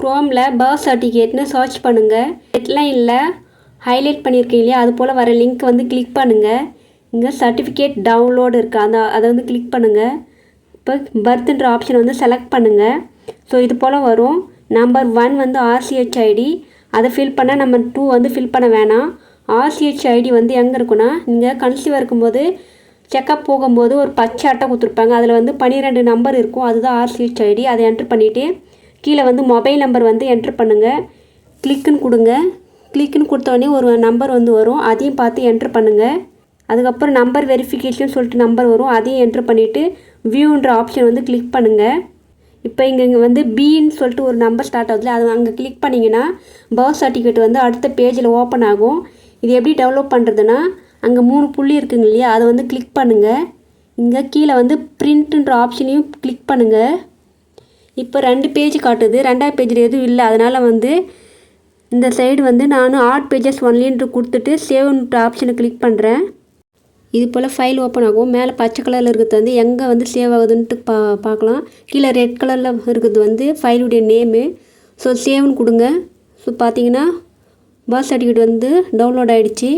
க்ரோமில் birth சர்டிஃபிகேட்னு search பண்ணுங்கள் ஹெட்லைனில் highlight பண்ணியிருக்கீங்க இல்லையா? அது போல் வர லிங்க் வந்து கிளிக் பண்ணுங்கள் இங்கே சர்டிஃபிகேட் டவுன்லோடு இருக்குது அந்த அதை வந்து கிளிக் பண்ணுங்கள் இப்போ பர்த்ன்ற ஆப்ஷன் வந்து செலக்ட் பண்ணுங்கள் ஸோ இது போல் வரும். நம்பர் ஒன் வந்து ஆர்சிஹெச் ஐடி அதை ஃபில் பண்ண நம்பர் டூ வந்து ஃபில் பண்ண வேணாம். ஆர்சிஹெச் ஐடி வந்து எங்கே இருக்குன்னா நீங்கள் கன்சீவாக இருக்கும்போது செக்கப் போகும்போது ஒரு பச்சை அட்டை கொடுத்துருப்பாங்க. அதில் வந்து பன்னிரெண்டு நம்பர் இருக்கும். அதுதான் ஆர்சிஹெச் ஐடி அதை என்ட்ரு பண்ணிவிட்டு கீழே வந்து மொபைல் நம்பர் வந்து என்ட்ரு பண்ணுங்கள் கிளிக்குன்னு கொடுங்க. கிளிக்குன்னு கொடுத்தோடனே ஒரு நம்பர் வந்து வரும். அதையும் பார்த்து என்ட்ரு பண்ணுங்கள் அதுக்கப்புறம் நம்பர் வெரிஃபிகேஷன் சொல்லிட்டு நம்பர் வரும். அதையும் என்ட்ரு பண்ணிவிட்டு வியூன்ற ஆப்ஷன் வந்து கிளிக் பண்ணுங்கள் இப்போ இங்கே இங்கே வந்து பின்னு சொல்லிட்டு ஒரு நம்பர் ஸ்டார்ட் ஆகுதுல அது அங்கே கிளிக் பண்ணிங்கன்னா பர்த் சர்டிஃபிகேட் வந்து அடுத்த பேஜில் ஓப்பன் ஆகும். இது எப்படி டெவலப் பண்ணுறதுன்னா அங்கே மூணு புள்ளி இருக்குங்க இல்லையா? அதை வந்து கிளிக் பண்ணுங்கள் இங்கே கீழே வந்து பிரிண்ட்டுன்ற ஆப்ஷனையும் கிளிக் பண்ணுங்கள் இப்போ ரெண்டு பேஜ் காட்டுது. ரெண்டாவது பேஜில் எதுவும் இல்லை. அதனால் வந்து இந்த சைடு வந்து நான் ஆட் பேஜஸ் ஒன்லின்ட்டு கொடுத்துட்டு சேவ்ன்ற ஆப்ஷனை கிளிக் பண்ணுறேன் இது போல் ஃபைல் ஓப்பன் ஆகும். மேலே பச்சை கலரில் இருக்கிறது வந்து எங்கே வந்து சேவ் ஆகுதுன்ட்டு பா பார்க்கலாம். கீழே ரெட் கலரில் இருக்கிறது வந்து ஃபைலுடைய நேமு ஸோ சேவ்னு கொடுங்க. ஸோ பார்த்தீங்கன்னா பர்த் சர்டிஃபிகேட் வந்து டவுன்லோட் ஆகிடுச்சி